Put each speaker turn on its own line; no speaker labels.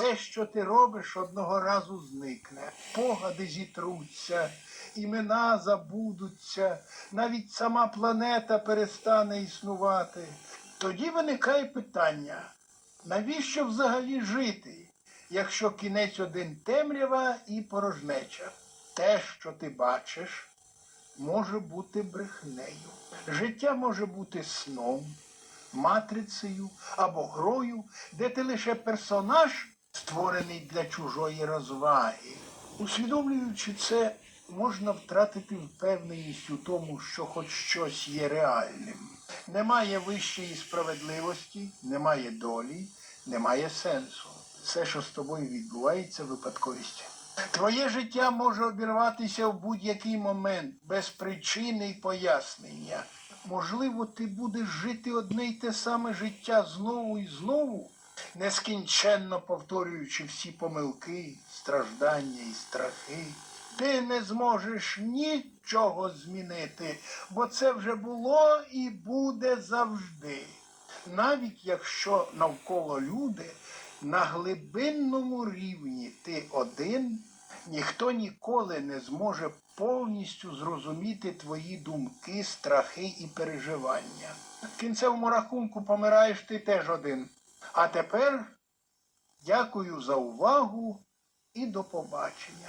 Все, що ти робиш, одного разу зникне. Погади зітруться, імена забудуться, навіть сама планета перестане існувати. Тоді виникає питання, навіщо взагалі жити, якщо кінець один темрява і порожнеча? Те, що ти бачиш, може бути брехнею. Життя може бути сном, матрицею або грою, де ти лише персонаж, створений для чужої розваги. Усвідомлюючи це, можна втратити впевненість у тому, що хоч щось є реальним. Немає вищої справедливості, немає долі, немає сенсу. Все, що з тобою відбувається, випадковість. Твоє життя може обірватися в будь-який момент без причини і пояснення. Можливо, ти будеш жити одне й те саме життя знову і знову, нескінченно повторюючи всі помилки, страждання і страхи. Ти не зможеш нічого змінити, бо це вже було і буде завжди. Навіть якщо навколо люди на глибинному рівні ти один, ніхто ніколи не зможе повністю зрозуміти твої думки, страхи і переживання. В кінцевому рахунку помираєш ти теж один. А тепер дякую за увагу і до побачення.